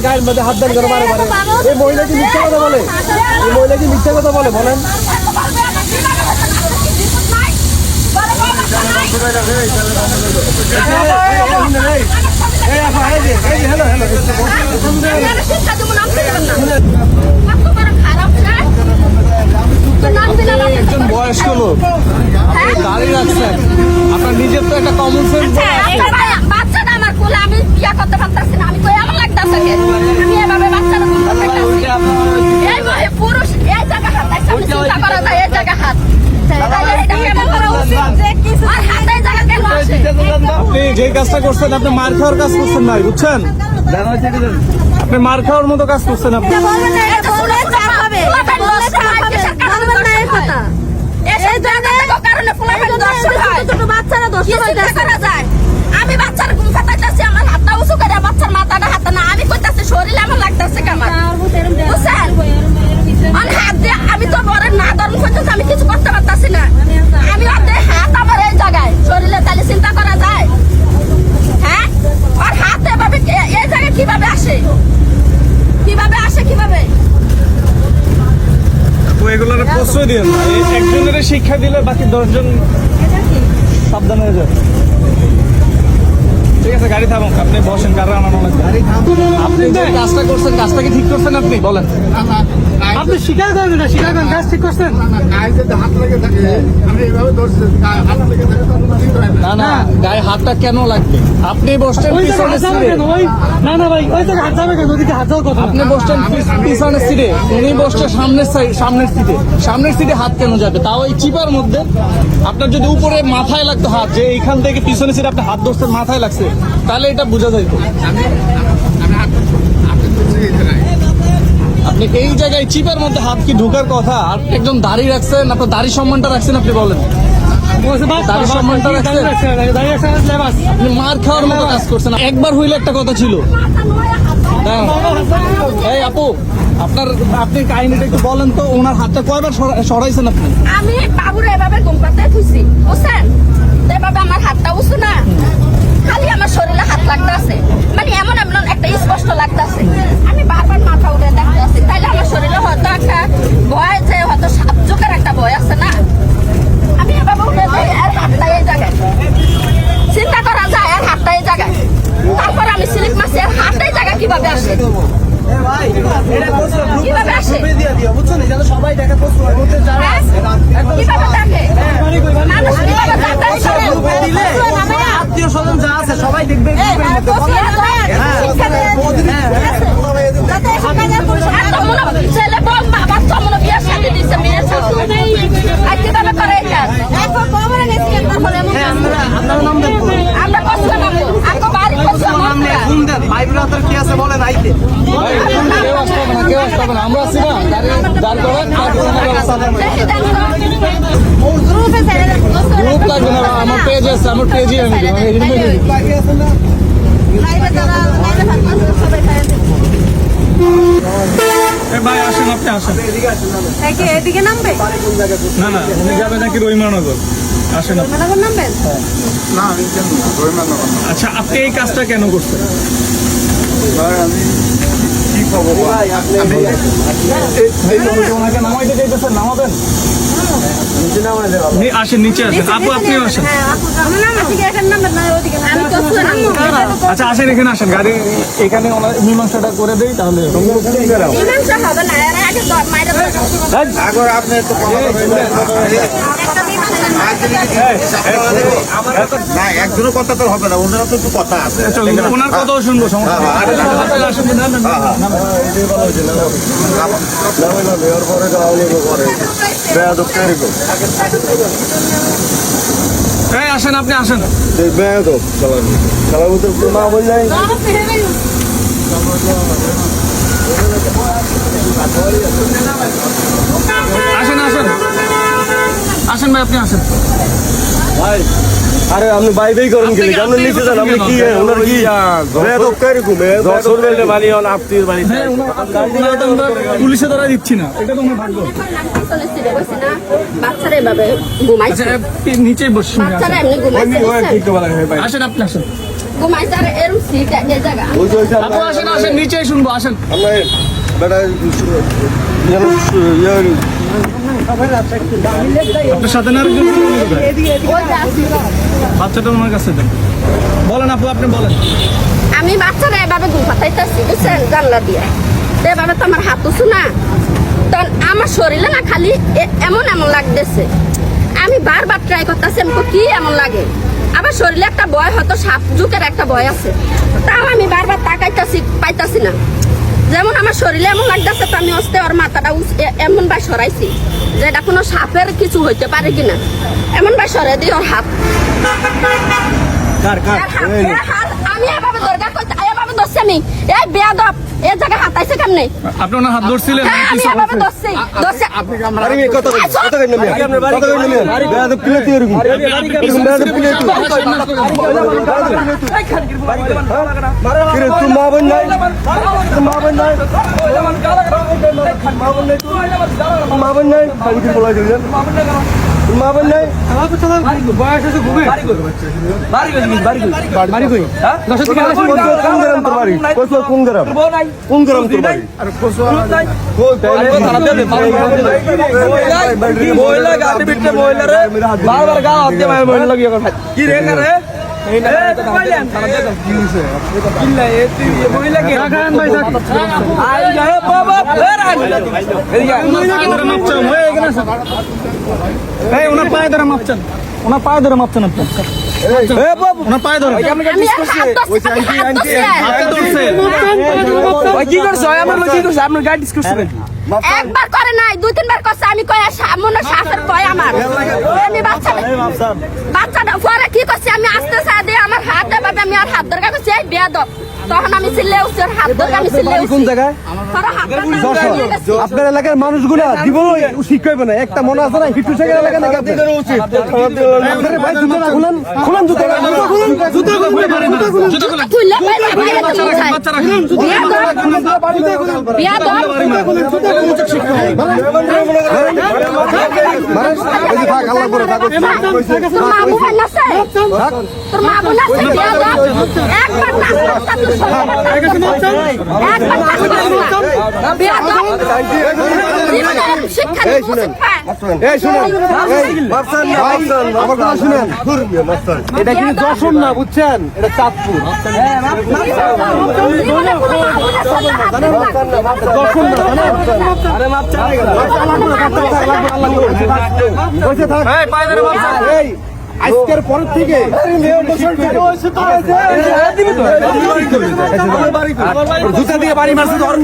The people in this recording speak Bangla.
গায়ের মধ্যে হাত দান করে মারে মারে এই মহিলা কি মিথ্যা কথা বলে। এই মহিলা কি মিথ্যা কথা বলে, বলেন। একজন বয়স্ক লোক। দাঁড়িয়ে রাখছেন। আপনার নিজের তো একটা কমন সেন্স বাচ্চাটা আমার কোলে আমি বিয়া করতে পারতাছি না আমি কই আমার লাগতাছে কে আমি এভাবে বাচ্চাটা তুলতে পারতাছি এই মহে পুরুষ এই জায়গা হাত আছে আমি চিন্তা করা যায় এই জায়গা হাত তাহলে এটা কেমন করা উচিত আর হাতে এই জায়গা কেন আসে আপনি যে কাজটা করছেন আপনি মার খাওয়ার কাজ করছেন ভাই বুঝছেন আপনি মার খাওয়ার মতো কাজ করছেন আপনি আমি বাচ্চার ঘুম হবে বললে চাপ হবে বলবেন না এই কথা এসে জায়গা কারণে ফুলাফেন দর্শন হয় ছোট বাচ্চারা দর্শন হয় করা যায় আমি বাচ্চার ঘুম ফাটাইতেছি আমার হাতটা উঁচু করে বাচ্চার মাথাটা হাতে না আমি কইতাছি শরীরে আমার লাগতেছে কামার বুঝছেন আমি হাত দিয়ে আমি তো বড় না ধরুন পর্যন্ত আমি কিছু করতে পারতাছি না আমি হাতে হাত আমার এই জায়গায় শরীরে তাহলে চিন্তা করা যায় হ্যাঁ আর হাত এভাবে এ- এই জায়গায় কীভাবে আসে? কীভাবে আসে কীভাবে? এগুলোর প্রশ্রয় দিয়ে। একজনের শিক্ষা দিলে বাকি দশজন সাবধান হয়ে যাবে। ঠিক আছে গাড়ি থামুক আপনি বসেন কারণ আনানো লাগবে আপনি যে কাজটা করছেন কাজটা কি ঠিক করছেন আপনি? বলেন। আপনি স্বীকার করবেন না স্বীকার করেন কাজ ঠিক করছেন? না না গায়ে হাতটা কেন লাগবে? আপনি বসছেন যাবে সিটে না না ভাই ওই জায়গায় হাত যাবে কেন? ওদিকে হাত যাওয়ার কথা আপনি বসছেন পিছ- পিছনের সিটে উনি বসছে সামনের সাইড সামনের সিটে সামনের সিটে হাত কেন যাবে? তাও এই চিপার মধ্যে। আপনার যদি উপরে মাথায় লাগতো হাত যে এইখান থেকে পিছনের সিটে আপনি হাত ধরছেন মাথায় লাগছে। তাহলে এটা বোঝা যাইতো আপনি এই জায়গায় চিপের মধ্যে হাত কি ঢোকার কথা? আর একজন দাড়ি রাখছেন, আপনার দাড়ি সম্মানটা রাখছেন আপনি বলেন। আপনি মার খাওয়ার মতো কাজ করছেন। একবার হইলে একটা কথা ছিল। এই আপু, আপনার আপনি কাহিনীটা একটু বলেন তো, ওনার হাতটা কয়বার সরাইছেন আপনি? আমি বাবুর এভাবে ঘুম পাতে থুইছি, বুঝছেন? এভাবে আমার হাতটা উঁচু না। খালি আমার শরীরে হাত লাগতেছে। মানে এমন এমন একটা স্পষ্ট লাগতেছে। আমি বারবার মাথা উঠে দেখতেছি তাইলে আমার শরীরে হয়তো একটা ভয় যে হয়তো সাপ জোকের একটা ভয় আছে না আমি এভাবে উঠে যাই আর হাতটা এই জায়গায় চিন্তা করা যায় আর হাতটা এই জায়গায় তারপর আমি স্লিপ মারছি আর হাতটা এই জায়গায় কীভাবে আসে কীভাবে আসে সবাই দেখে হ্যাঁ? কীভাবে দেখে মানুষ কীভাবে যাতায়াত করে? আত্মীয় স্বজন যা আছে সবাই দেখবে ছেলে বল বাবা তো মনে বিয়ে শাদী দিছে মেয়ের শাশুড়ি আর কীভাবে করে এটা আপনার নাম দেন আমরা কষ্ট নামবো আমরা বাড়ি কষ্ট ফোন দেন ভাই না না। আমরা আছি না। গাড়ি দাঁড় করেন লাগবে না আমার পেজ আছে আমার পেজই আমি দিব, আমি এখানে দিয়ে দিব। এ ভাই আসেন আপনি আসেন। এদিকে নামবে? না না উনি যাবে নাকি রহিমানগর? আসেন আচ্ছা আপনি এই কাজটা কেন করছেন? নামাইতে চাইতেছেন নামাবেন? নি- আসেন নিচে আসেন। আপু আপনিও আসেন। হ্যাঁ আচ্ছা আসেন এখানে আসেন। গাড়ি এখানে মীমাংসাটা করে দেই তাহলে হবে। না একজনের কথা তো হবে না ওনারা তো একটু কথা আছে ওনার কথাও শুনব। হ্যাঁ, হ্যাঁ, আসেন, না। এই, আসেন আপনি আসেন আসেন ভাই আপনি আসেন। ভাই আরে আপনি বাই বাই করেন গেলে আপনি নিচে যান আপনি কি ওনার কি? বেদব কীরকম দর্শন করলে বাড়ি হন আপতির বাড়ি। হ্যাঁ, ওনার- ওনার তো আমরা পুলিশে ধরা দিচ্ছি না। এটা ভাগ্য সিটে বসে না বাচ্চারা এভাবে ঘুমাইছে। আচ্ছা নিচেই বসুন বাচ্চারা এমনি ঘুমাইছে আসেন আপনি আসেন। ঘুমাইছে আর এরম সিট এই জায়গা। আপু আসেন আসেন নিচেই শুনব আসেন। আমরা বেটা যেন ইয়ে আমি বাচ্চারা এভাবে ঘুম পাতাইতেছি, বুঝছেন? জানলা দিয়ে। তো এভাবে তো আমার হাত উঁচু না। তখন আমার শরীরে না খালি এমন এমন লাগতেছে। আমি বারবার ট্রাই করতেছি আমাকে কি এমন লাগে? আবার শরীরে একটা ভয়, হয়তো সাপ জুকের একটা ভয় আছে। তাও আমি বারবার তাকাইতেছি, পাইতাছি না। যেমন আমার শরীরে এমন লাগতেছে তো আমি অস্তে ওর মাথাটা এমন ভাই সরাইছি যে এটা কোনো সাপের কিছু হইতে পারে কিনা। এমন ভাই সরাই দিই ওর হাত আমি এভাবে দরকার করতে এভাবে ধরছি আমি এই বেয়াদব এ জায়গায় হাত আইছে কেমনে আপনি ওনার হাত ধরছিলেন হ্যাঁ আমি এভাবে ধরছি ধরছি আরে মেয়ে কত কত কত কই নামি কত কই নামি বেদব কিলে তুই এরকম এরকম বেদব কিলে তুই কিরে তুই মা বোন নাই তুই মা বোন নাই মা বোন নাই মা বোন নাই আমি কি বলা দিলেন মা বোন নাই বয়স আছে ঘুমে মহিলা রে দিয়ে মহিলা হয়ে এই ওনার পায়ে ধরে মাপছেন ওনার পায়ে ধরে মাপছেন আপনি। আপনার গাড়ি একবার করে নাই দুই তিনবার করছে আমি কয় মনে সাপের কয় আমার। আমি বাচ্চা বাচ্চাটা পরে কি করছি? আমি আস্তে চা আমার হাত এভাবে আমি আর হাত দরকার করছি এই বেয়াদব। তখন আমি সিলে উঠছি ওর হাত ধরে আমি সিলে কোন জায়গায়? আপনার এলাকার মানুষগুলো জীবন শিক্ষা হবে না। একটা মনে আছে না হিটু শেখের এলাকা নাকি খুলেন খুলেন জুতো জুতো একবার না এটা কিন্তু যশোর না বুঝছেন এটা চাঁদপুর। যশোর না আজকের পর থেকে জুতা দিয়ে বাড়ি মারছে ধর।